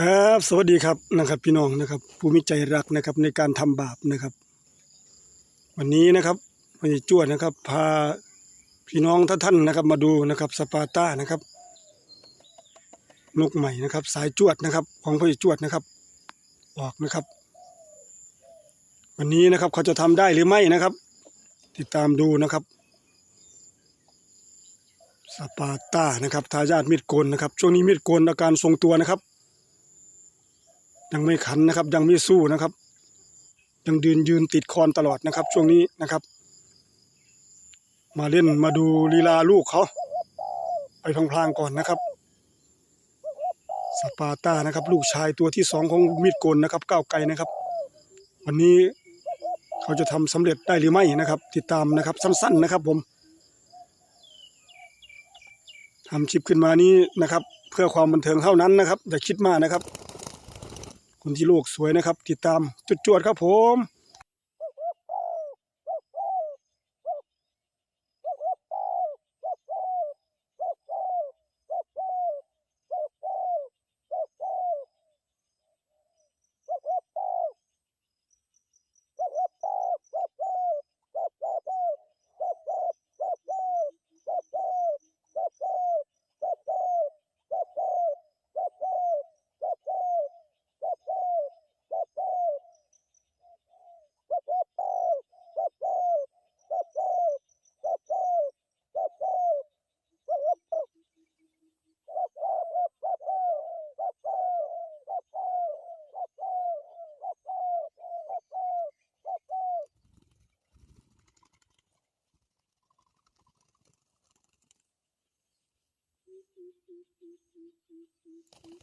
ครับสวัสดีครับนะครับ พี่น้องนะครับผู้มีใจรักนะครับในการทำบาปนะครับ วันนี้นะครับพญจวดนะครับ พาพี่น้องท่านท่านนะครับ มาดูนะครับสปาร์ต้านะครับนกใหม่นะครับ สายจวดนะครับ ของพญจวดนะครับ ออกนะครับ วันนี้นะครับเขาจะทำได้หรือไม่นะครับ ติดตามดูนะครับสปาร์ต้านะครับทายาทมีดโกนนะครับ ช่วงนี้มีดโกนอาการทรงตัวนะครับ ยังไม่ขันนะครับ ยังไม่สู้นะครับ ยังยืนยืนติดคอนตลอดนะครับ ช่วงนี้นะครับ มาเล่นมาดูลีลาลูกเขาไปพลางๆก่อนนะครับสปาร์ต้านะครับ ลูกชายตัวที่สองของมีดโกนนะครับก้าวไกลนะครับ วันนี้เขาจะทำสำเร็จได้หรือไม่นะครับ ติดตามนะครับ สั้น ๆนะครับผมทำคลิปขึ้นมานี้นะครับ เพื่อความบันเทิงเท่านั้นนะครับอย่าคิดมากนะครับ คนที่โลกสวยนะครับ ติดตามจุดจวดครับผม どうぞ。